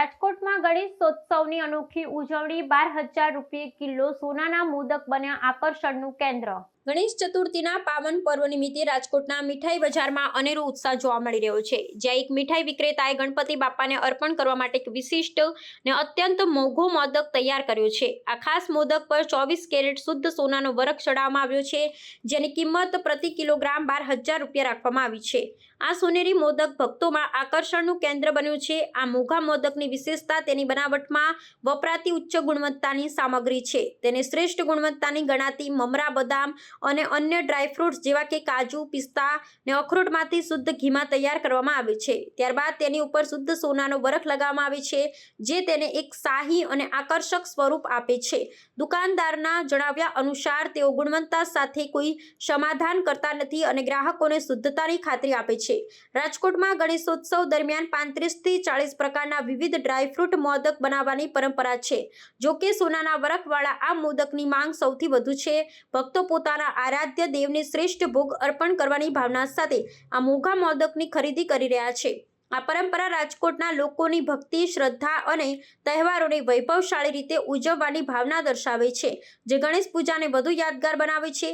રાજકોટમાં ગણેશોત્સવની અનોખી ઉજવણી બાર હજાર રૂપિયે કિલો સોનાના મોદક બન્યા આકર્ષણનું કેન્દ્ર. ગણેશ ચતુર્થીના પાવન પર્વ નિમિત્તે રાજકોટના મીઠાઈ બજારમાં અનેરો ઉત્સાહ જોવા મળી રહ્યો છે. જ્યાં એક મીઠાઈ વિક્રેતાએ ગણપતિ બાપાને અર્પણ કરવા માટે એક વિશિષ્ટ ને અત્યંત મોઘો મોદક તૈયાર કર્યો છે. આ ખાસ મોદક પર ચોવીસ કેરેટ શુદ્ધ સોનાનો વરખ ચડાવવામાં આવ્યો છે, જેની કિંમત પ્રતિ કિલોગ્રામ બાર હજાર રૂપિયા રાખવામાં આવી છે. આ સોનેરી મોદક ભક્તોમાં આકર્ષણનું કેન્દ્ર બન્યું છે. આ મોઘા મોદકની વિશેષતા તેની બનાવટમાં વપરાતી ઉચ્ચ ગુણવત્તાની સામગ્રી છે. તેને શ્રેષ્ઠ ગુણવત્તાની ગણાતી મમરા બદામ અને અન્ય ડ્રાયફ્રૂટ્સ જેવા કે કાજુ, પિસ્તા ને અખરોટમાંથી શુદ્ધ ઘીમાં તૈયાર કરવામાં આવે છે. ત્યારબાદ તેની ઉપર શુદ્ધ સોનાનો વરખ લગાવવામાં આવે છે, જે તેને એક શાહી અને આકર્ષક સ્વરૂપ આપે છે. દુકાનદારના જણાવ્યા અનુસાર, તેઓ ગુણવત્તા સાથે કોઈ સમાધાન કરતા નથી અને ગ્રાહકોને શુદ્ધતાની ખાતરી આપે છે. રાજકોટમાં ગણેશોત્સવ દરમિયાન પાંત્રીસથી ચાળીસ પ્રકારના વિવિધ ડ્રાયફ્રૂટ મોદક બનાવવાની પરંપરા છે. જોકે સોનાના વરખવાળા આ મોદકની માંગ સૌથી વધુ છે. ભક્તો પોતાના આરાધ્ય દેવને શ્રેષ્ઠ ભોગ અર્પણ કરવાની ભાવના સાથે આ મોઘા મોદકની ખરીદી કરી રહ્યા છે. આ પરંપરા રાજકોટના લોકોની ભક્તિ, શ્રદ્ધા અને તહેવારોને વૈભવશાળી રીતે ઉજવવાની ભાવના દર્શાવે છે, જે ગણેશ પૂજાને વધુ યાદગાર બનાવે છે.